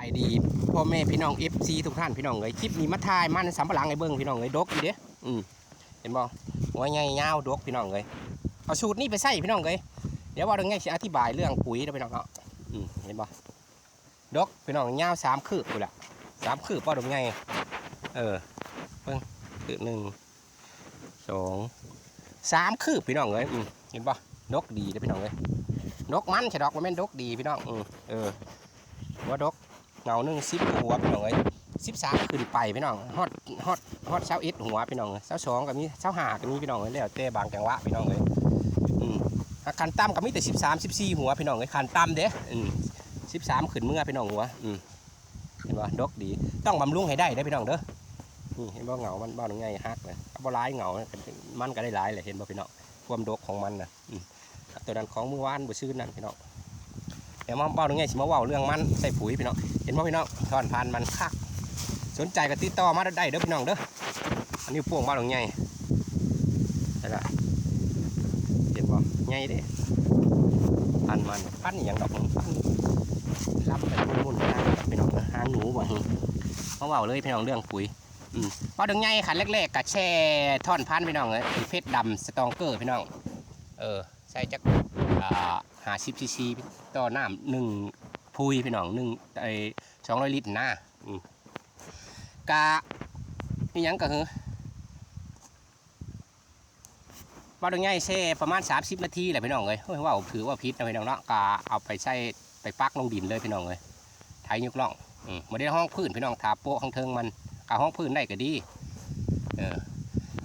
ไอดีพ่อแม่พี่น้อง FC ทุกท่านพี่น้องเอ้ยคลิปนี้มาถ่ายมันสำปะหลังไอ้เบิ่งพี่น้องเอ้ยดกอยู่เด้อืมเห็นบ่หัวใหญ่ยาวดกพี่น้องเอ้ยเอาสูตรนี้ไปใส่พี่น้องเอ้ยเดี๋ยวว่าเรื่องไงสิอธิบายเรื่องปุ๋ยเด้อพี่น้องเนาะอืมเห็นบ่ดกพี่น้องยาวสามคืบกูละสามคืบบ่ดกไงเออเบิ่งคือหนึ่งสองสามคืบพี่น้องเอ้ยอืมเห็นบ่ดกดีเด้อพี่น้องเอ้ยดกมันใช่ดอกมันแม่นดกดีพี่น้องอืมเออหัวดก เงาหนึ่งสิบหัวพี่น้องเอ้ยสิบสามขึ้นไปพี่น้องฮอดฮอดฮอดเช้าเอ็ดหัวพี่น้องเช้าสองก็มีเช้าหาก็มีพี่น้องเอ้ยแล้วแต่บางจังหวะพี่น้องเอ้ยอืมคันต่ำก็มีแต่สิบสามสิบสี่หัวพี่น้องเอ้ยคันต่ำเด้อืมสิบสามขึ้นเมื่อพี่น้องหัวอืมเห็นบ่ดกดีต้องบำรุงให้ได้ได้พี่น้องเด้อนี่เห็นบ่เงามันบ้าตรงไงฮักเลยบ่ร้ายเงามันก็ได้หลายเลยเห็นบ่พี่น้องความดกของมันน่ะตัวนั้นของเมื่อวานบ่ซื้อนั่นพี่น้อง ดี๋ยวมาเบ้าตรงไงสิมาเว้าเรื่องมันใส่ปุ๋ยพี่น้องเห็นบ่พี่น้องถอนพันธ์มันคักสนใจก็ติดต่อมาได้เด้อพี่น้องเด้ออันนี้พวงบ้านหลงใหญ่ได้ละเห็นบ่ใหญ่เด้พันมันพันอย่างดอกมันพันธุ์ลำไปมุ่นๆนะพี่น้องเด้อหางหนูบ่หึมาเว้าเลยพี่น้องเรื่องปุ๋ยอืมบ้านหลงใหญ่ขันแรกๆก็แช่ท่อนพันธ์พี่น้องเอ้ยเพชรดำสตองเกอร์พี่น้อง เออ ใส่จักอ่า หาสิบซีซีต่อน้ำหนึ่งพุยพี่น้องหนึ่งไอสองร้อยลิตรนะกะนี่ยังก็คือว่าตรงง่ายเซ่ประมาณ 30 นาทีแหละพี่น้องเลยเฮ้ยว่าถือว่าพิษนะพี่น้องเนาะกะเอาไปใส่ไปปักลงดินเลยพี่น้องเลยไถยุกล่องมาได้ห้องพื้นพี่น้องทาโปะข้างเทิงมันกะห้องพื้นได้ก็ดี เออ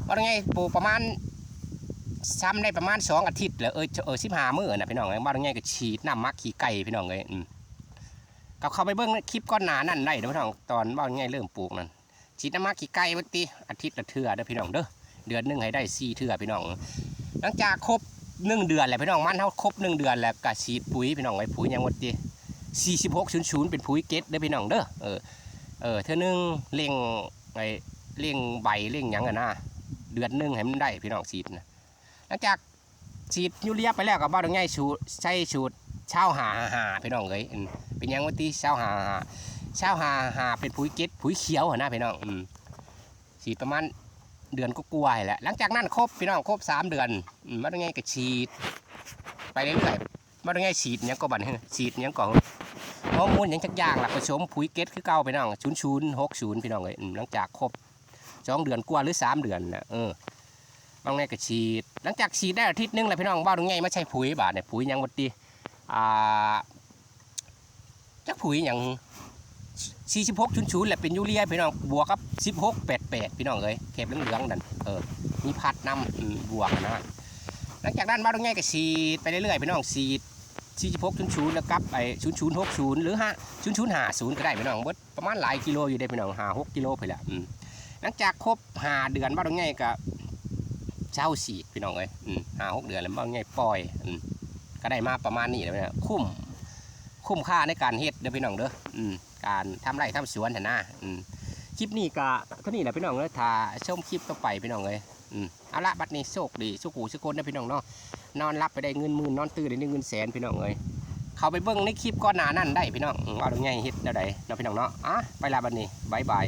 ว่าตรงง่ายปูประมาณ ซ้ำได้ประมาณสองอาทิตย์แล้วเออเออสิบห้ามื้อนะพี่น้องเลยว่าตรงง่ายก็ฉีดน้ำมักขี้ไก่พี่น้องเลยอืมก็เข้าไปเบิ้งคลิปก้อนหนานั่นได้เด้อพี่น้องตอนว่าไงเริ่มปลูกนั่นฉีดน้ำมาขี้ไก่วันตีอาทิตย์ละเทื่อเด้อพี่น้องเด้อเดือนหนึ่งให้ได้สี่เทื่อพี่น้อง หลังจากครบหนึ่งเดือนแล้วพี่น้องมันเท่าครบหนึ่งเดือนแล้วก็ฉีดปุ๋ยพี่น้องไว้ปุ๋ยยังวันตีสี่สิบหกศูนย์ศูนย์เป็นปุ๋ยเก็ตเด้อพี่น้องเด้อเออเออเท่านึงเร่งไอ้เร่งใบเร่งหยังอะนะเดือนหนึ่งให้มันได้พี่น้องฉีดนะ หลังจากฉีดยูเรียไปแล้วก็บ้าตรงไงสูตรใช้สูตรเช่าหาหาพี่น้องเลยเป็นยังวันที่เช้าหาหาเช้าหาหาเป็นปุ๋ยเก็ดปุ๋ยเขียวหน้าพี่น้องอฉีดประมาณเดือนก็กลัวแหละหลังจากนั้นครบพี่น้องครบสามเดือนอืมมาตรงไงก็ฉีด ไปเรื่อยๆมาตรงไงฉีดยังก็บันฉีดยังก็ฮอร์โมนหยังจักอย่างล่ะผสมปุ๋ยเก็ดคือเก่าพี่น้องศูนย์ศูนย์หกศูนย์พี่น้องเลยหลังจากครบสองเดือนกว่าหรือสามเดือนนะเออ บางไงก็ฉีด หลังจากฉีดได้อาทิตย์นึงแล้วพี่น้องบ้าตรงไงไม่ใช่ปุ๋ยบาดเนี่ยปุ๋ยยังวันที่อ่าจักผุยอย่าง46ชุนชุนแหละเป็นยูเรียพี่น้องบวกกับ16 88พี่น้องเอ้ยเก็บเหลืองๆนั่นเออมีพัดนำบวกนะหลังจากนั้นมาตรงนี้ก็ฉีดไปเรื่อยๆพี่น้องฉีด46ชุนชุนแล้วกับไอ้ชุนชุน60หรือ5ชุนชุน50ก็ได้พี่น้องเบิดประมาณหลายกิโลอยู่ได้พี่น้อง5 6กิโลไปและหลังจากครบ5เดือนมาตรงนี้ก็ เช่าฉีพี่น้องเอ้ยอืม5 6เดือนแล้วมาตรงปล่อยก็ได้มาประมาณนี้แล้วนะคุ้มคุ้มค่าในการเฮ็ดเด้อพี่น้องเด้อการทำไร่ทำสวนน่ะนะอืมคลิปนี้ก็เท่านี้แหละพี่น้องเด้อถ้าชมคลิปต่อไปพี่น้องเอ้ยอืมเอาละบัดนี้โชคดีสุขหูสุขคนนะพี่น้องเนาะนอนรับไปได้เงินหมื่นนอนตื่นได้เงินแสนพี่น้องเอ้ยเขาไปเบิ่งในคลิปก้อนหนานั่นได้พี่น้องอืมเอาตรงไงเฮ็ดแนวใดเนาะพี่น้องเนาะอะไปละบัดนี้บายบาย